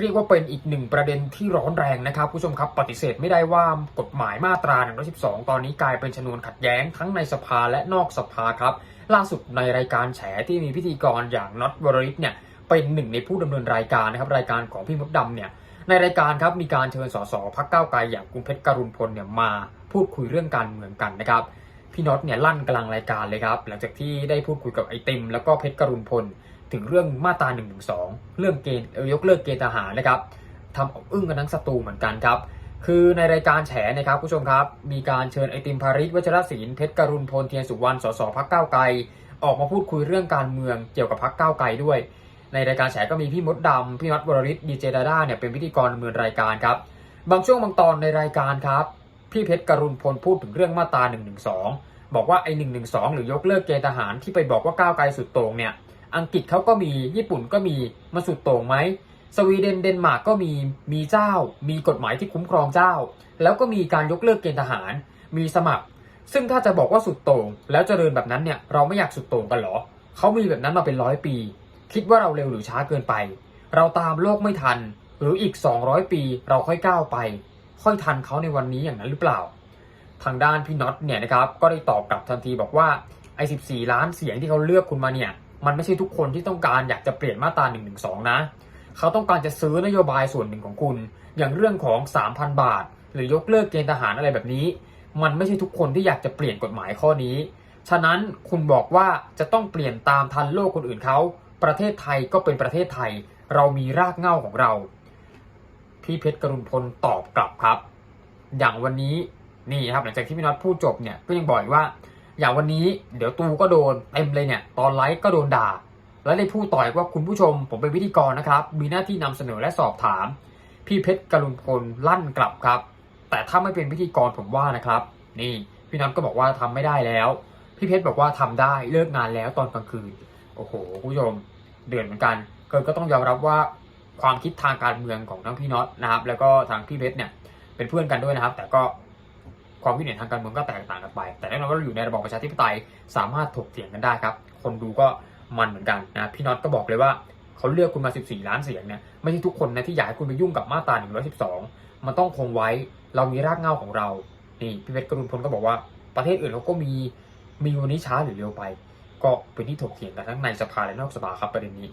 เรียกว่าเป็นอีกหนึ่งประเด็นที่ร้อนแรงนะครับ ผู้ชมครับปฏิเสธไม่ได้ว่ากฎหมายมาตรา 112 ตอนนี้กลายเป็นชนวนขัดแย้งทั้งในสภาและนอกสภาครับ ล่าสุดในรายการแฉที่มีพิธีกรอย่างน็อตวรริศเนี่ยเป็นหนึ่งในผู้ดำเนินรายการนะครับรายการของพี่มดดำเนี่ยในรายการครับมีการเชิญสสพักเก้าวไกลอย่างคุณเพชรกรุณพลเนี่ยมาพูดคุยเรื่องการเมืองกันนะครับพี่น็อตเนี่ยลั่นกลางรายการเลยครับหลังจากที่ได้พูดคุยกับไอติมแล้วก็เพชรกรุณพล ถึงเรื่องมาตรา1นึเรื่องเกณฑ์ยกเลิกเกณฑ์ทหารนะครับทำอาอึ้งกันทั้งสตูเหมือนกันครับ คือในรายการแฉนะครับผู้ชมครับ มีการเชิญไอติมภาริศวัชรศิลป์เพชรกรุณพลเทียนสุวรรณสสพักเก้าไกล ออกมาพูดคุยเรื่องการเมืองเกี่ยวกับพักเก้าไกลด้วย ในรายการแฉก็มีพี่มดดำพี่น็อตวรริศดีเจดาด้าเนี่ยเป็นพิธีกรดำเนินรายการครับบางช่วงบางตอนในรายการครับพี่เพชรกรุณพลพูดถึงเรื่องมาตรา1นึบอกว่าไอ้หนึ่งหนึ่งสองหรือยกเลิกเกณฑ์ทหารที่ไปบอกว่าก้าวไกลสุดโต่งเนี่ย อังกฤษเขาก็มีญี่ปุ่นก็มีมาสุดโต่งไหมสวีเดนเดนมาร์กก็มีมีเจ้า มีกฎหมายที่คุ้มครองเจ้า แล้วก็มีการยกเลิกเกณฑ์ทหาร มีสมัคร ซึ่งถ้าจะบอกว่าสุดโต่งแล้วเจริญแบบนั้นเนี่ยเราไม่อยากสุดโต่งกันหรอเขามีแบบนั้นมาเป็นร้อยปี คิดว่าเราเร็วหรือช้าเกินไป เราตามโลกไม่ทัน หรืออีก 200 ปีเราค่อยก้าวไป ค่อยทันเขาในวันนี้อย่างนั้นหรือเปล่า ทางด้านพี่น็อตเนี่ยนะครับก็ได้ตอบกลับทันทีบอกว่าไอ้14 ล้านเสียงที่เขาเลือกคุณมาเนี่ย มันไม่ใช่ทุกคนที่ต้องการอยากจะเปลี่ยนมาตรา1นึนะ เขาต้องการจะซื้อนโยบายส่วนหนึ่งของคุณ อย่างเรื่องของ 3,000 บาท หรือยกเลิกเกณฑ์ทหารอะไรแบบนี้ มันไม่ใช่ทุกคนที่อยากจะเปลี่ยนกฎหมายข้อนี้ ฉะนั้นคุณบอกว่าจะต้องเปลี่ยนตามทันโลกคนอื่นเขา ประเทศไทยก็เป็นประเทศไทย เรามีรากเหง้าของเรา พี่เพชรกรุณพลตอบกลับครับ อย่างวันนี้นี่ครับหลังจากที่พี่น็อตพูดจบเนี่ยก็ยังบอกอีกว่า อย่างวันนี้เดี๋ยวตูก็โดนเต็มเลยเนี่ย ตอนไลฟ์ก็โดนด่า แล้วได้พูดต่ออีกว่าคุณผู้ชม ผมเป็นพิธีกรนะครับ มีหน้าที่นำเสนอและสอบถาม พี่เพชรกรุณพลลั่นกลับครับ แต่ถ้าไม่เป็นพิธีกรผมว่านะครับ นี่พี่น็อตก็บอกว่าทำไม่ได้แล้ว พี่เพชรบอกว่าทำได้เลิกงานแล้วตอนกลางคืนโอ้โหคุณผู้ชมเดือดเหมือนกันเกิดก็ต้องยอมรับว่าความคิดทางการเมืองของทั้งพี่น็อตนะครับ แล้วก็ทางพี่เพชรเนี่ยเป็นเพื่อนกันด้วยนะครับ แต่ก็ ความคิดเห็นทางการเมืองก็แตกต่างกันไป แต่แน่นอนว่าเราอยู่ในระบอบประชาธิปไตยสามารถถกเถียงกันได้ครับ คนดูก็มันเหมือนกันนะพี่น็อตก็บอกเลยว่าเขาเลือกคุณมา 14 ล้านเสียงเนี่ยไม่ใช่ทุกคนนะที่อยากให้คุณไปยุ่งกับมาตรา112 มันต้องคงไว้เรามีรากเหง้าของเรานี่พี่เพชรกรุณพลก็บอกว่าประเทศอื่นเขาก็มีมีวันนี้ช้าหรือเร็วไป ก็เป็นที่ถกเถียงกันทั้งในสภาและนอกสภาครับประเด็นนี้